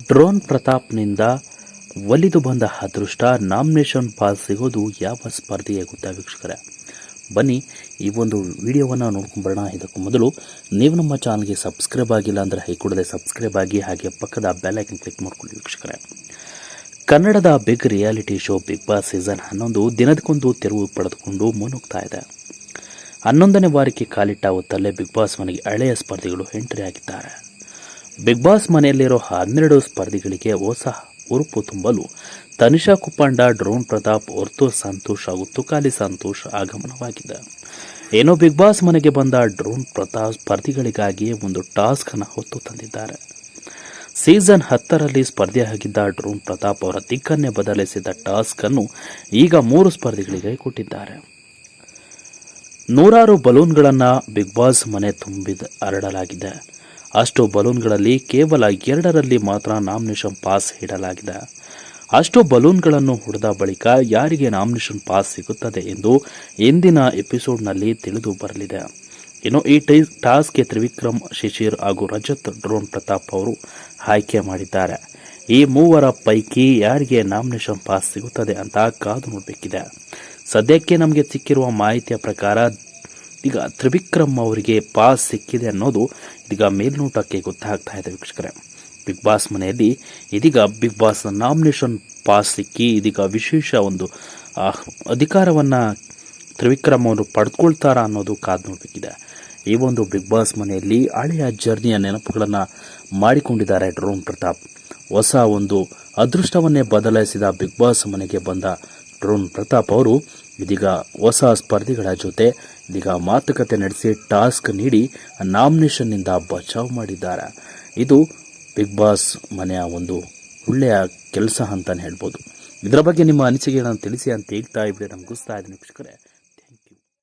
Drone ಪ್ರತಾಪ್ನಿಂದ ಒಲಿದು ಬಂದ ಅದೃಷ್ಟ ನಾಮಿನೇಷನ್ ಪಾಸ್ ಸಿಗೋದು ಯಾವ ಸ್ಪರ್ಧೆಯ ಗೊತ್ತಾ ವೀಕ್ಷಕರೇ? ಬನ್ನಿ ಈ ಒಂದು ವಿಡಿಯೋವನ್ನು ನೋಡ್ಕೊಂಬರೋಣ ಇದಕ್ಕೂ ಮೊದಲು ನೀವು ನಮ್ಮ ಚಾನಲ್ಗೆ ಸಬ್ಸ್ಕ್ರೈಬ್ ಆಗಿಲ್ಲ ಅಂದರೆ ಹೈ ಕೂಡಲೇ ಸಬ್ಸ್ಕ್ರೈಬ್ ಆಗಿ ಹಾಗೆ ಪಕ್ಕದ ಬೆಲ್ ಐಕನ್ ಕ್ಲಿಕ್ ಮಾಡ್ಕೊಳ್ಳಿ ವೀಕ್ಷಕರೇ. ಕನ್ನಡದ big reality show Bigg Boss season ಹನ್ನೊಂದು ದಿನದಕ್ಕೊಂದು ತೆರವು ಪಡೆದುಕೊಂಡು ಮುನ್ನುಗ್ತಾ ಇದೆ. ಹನ್ನೊಂದನೇ ವಾರಕ್ಕೆ ಕಾಲಿಟ್ಟ ಬಿಗ್ ಬಾಸ್ ಮನೆಗೆ ಹಳೆಯ ಸ್ಪರ್ಧಿಗಳು ಎಂಟ್ರಿ ಆಗಿದ್ದಾರೆ. ಬಿಗ್ ಬಾಸ್ ಮನೆಯಲ್ಲಿರೋ ಹನ್ನೆರಡು ಸ್ಪರ್ಧಿಗಳಿಗೆ ಹೊಸ ಉರುಪು ತುಂಬಲು ತನಿಷಾ ಕುಪ್ಪಂಡ, ಡ್ರೋನ್ ಪ್ರತಾಪ್ ಹೊರ್ತು ಸಂತೋಷ್ ಹಾಗೂ ತುಕಾಲಿ ಸಂತೋಷ್ ಆಗಮನವಾಗಿದೆ ಏನೋ ಬಿಗ್ ಬಾಸ್ ಮನೆಗೆ ಬಂದ ಡ್ರೋನ್ ಪ್ರತಾಪ್ ಸ್ಪರ್ಧಿಗಳಿಗಾಗಿ ಒಂದು ಟಾಸ್ಕ್ ಅನ್ನು ಹೊತ್ತು ತಂದಿದ್ದಾರೆ. ಸೀಸನ್ ಹತ್ತರಲ್ಲಿ ಸ್ಪರ್ಧೆಯಾಗಿದ್ದ ಡ್ರೋನ್ ಪ್ರತಾಪ್ ಅವರ ದಿಕ್ಕನ್ನೇ ಬದಲಿಸಿದ ಟಾಸ್ಕ್ ಅನ್ನು ಈಗ ಮೂರು ಸ್ಪರ್ಧಿಗಳಿಗೆ ಕೊಟ್ಟಿದ್ದಾರೆ. ನೂರಾರು ಬಲೂನ್ಗಳನ್ನು ಬಿಗ್ ಬಾಸ್ ಮನೆ ತುಂಬಿದ, ಹರಡಲಾಗಿದೆ. ಅಷ್ಟು ಬಲೂನ್ಗಳಲ್ಲಿ ಕೇವಲ ಎರಡರಲ್ಲಿ ಮಾತ್ರ ನಾಮಿನೇಷನ್ ಪಾಸ್ ಇಡಲಾಗಿದೆ ಅಷ್ಟು ಬಲೂನ್ಗಳನ್ನು ಹೊಡೆದ ಬಳಿಕ ಯಾರಿಗೆ ನಾಮಿನೇಷನ್ ಪಾಸ್ ಸಿಗುತ್ತದೆ ಎಂದು ಇಂದಿನ ಎಪಿಸೋಡ್ನಲ್ಲಿ ತಿಳಿದು ಬರಲಿದೆ. ಇನ್ನು ಈ ಟೈ ಟಾಸ್ಕ್ಗೆ ತ್ರಿವಿಕ್ರಮ್, ಶಿಶಿರ್ ಹಾಗೂ ರಜತ್ ಡ್ರೋನ್ ಪ್ರತಾಪ್ ಅವರು ಆಯ್ಕೆ ಮಾಡಿದ್ದಾರೆ. ಈ ಮೂವರ ಪೈಕಿ ಯಾರಿಗೆ ನಾಮಿನೇಷನ್ ಪಾಸ್ ಸಿಗುತ್ತದೆ ಅಂತ ಕಾದು ನೋಡಬೇಕಿದೆ. ಸದ್ಯಕ್ಕೆ ನಮಗೆ ಸಿಕ್ಕಿರುವ ಮಾಹಿತಿಯ ಪ್ರಕಾರ ಈಗ ತ್ರಿವಿಕ್ರಮ್ ಅವರಿಗೆ ಪಾಸ್ ಸಿಕ್ಕಿದೆ ಅನ್ನೋದು ಇದೀಗ ಮೇಲ್ನೋಟಕ್ಕೆ ಗೊತ್ತಾಗ್ತಾ ಇದೆ ವೀಕ್ಷಕರೇ. ಬಿಗ್ ಬಾಸ್ ಮನೆಯಲ್ಲಿ ಇದೀಗ ಬಿಗ್ ಬಾಸ್ ನಾಮಿನೇಷನ್ ಪಾಸ್ ಸಿಕ್ಕಿ ಇದೀಗ ವಿಶೇಷ ಒಂದು ಅಧಿಕಾರವನ್ನು ತ್ರಿವಿಕ್ರಮ್ ಅವರು ಪಡೆದುಕೊಳ್ತಾರಾ ಅನ್ನೋದು ಕಾದು ನೋಡಬೇಕಿದೆ. ಈ ಒಂದು ಬಿಗ್ ಬಾಸ್ ಮನೆಯಲ್ಲಿ ಹಳೆಯ ಜರ್ನಿಯ ನೆನಪುಗಳನ್ನು ಮಾಡಿಕೊಂಡಿದ್ದಾರೆ ಡ್ರೋನ್ ಪ್ರತಾಪ್. ಹೊಸ ಒಂದು ಅದೃಷ್ಟವನ್ನೇ ಬದಲಾಯಿಸಿದ ಬಿಗ್ ಬಾಸ್ ಮನೆಗೆ ಬಂದ ಡ್ರೋನ್ ಪ್ರತಾಪ್ ಅವರು ಇದೀಗ ಹೊಸ ಸ್ಪರ್ಧಿಗಳ ಜೊತೆ ಇದೀಗ ಮಾತುಕತೆ ನಡೆಸಿ ಟಾಸ್ಕ್ ನೀಡಿ ನಾಮಿನೇಷನ್ನಿಂದ ಬಚಾವ್ ಮಾಡಿದ್ದಾರೆ. ಇದು ಬಿಗ್ ಬಾಸ್ ಮನೆಯ ಒಂದು ಒಳ್ಳೆಯ ಕೆಲಸ ಅಂತಲೇ ಹೇಳ್ಬೋದು. ಇದರ ಬಗ್ಗೆ ನಿಮ್ಮ ಅನಿಸಿಕೆಗಳನ್ನು ತಿಳಿಸಿ ಅಂತ ಹೇಳ್ತಾ ಇದ್ರೆ ನಮ್ಗೆ ಗುಸ್ತಾ ಇದ್ದೀನಿ ವೀಕ್ಷಕರೇ.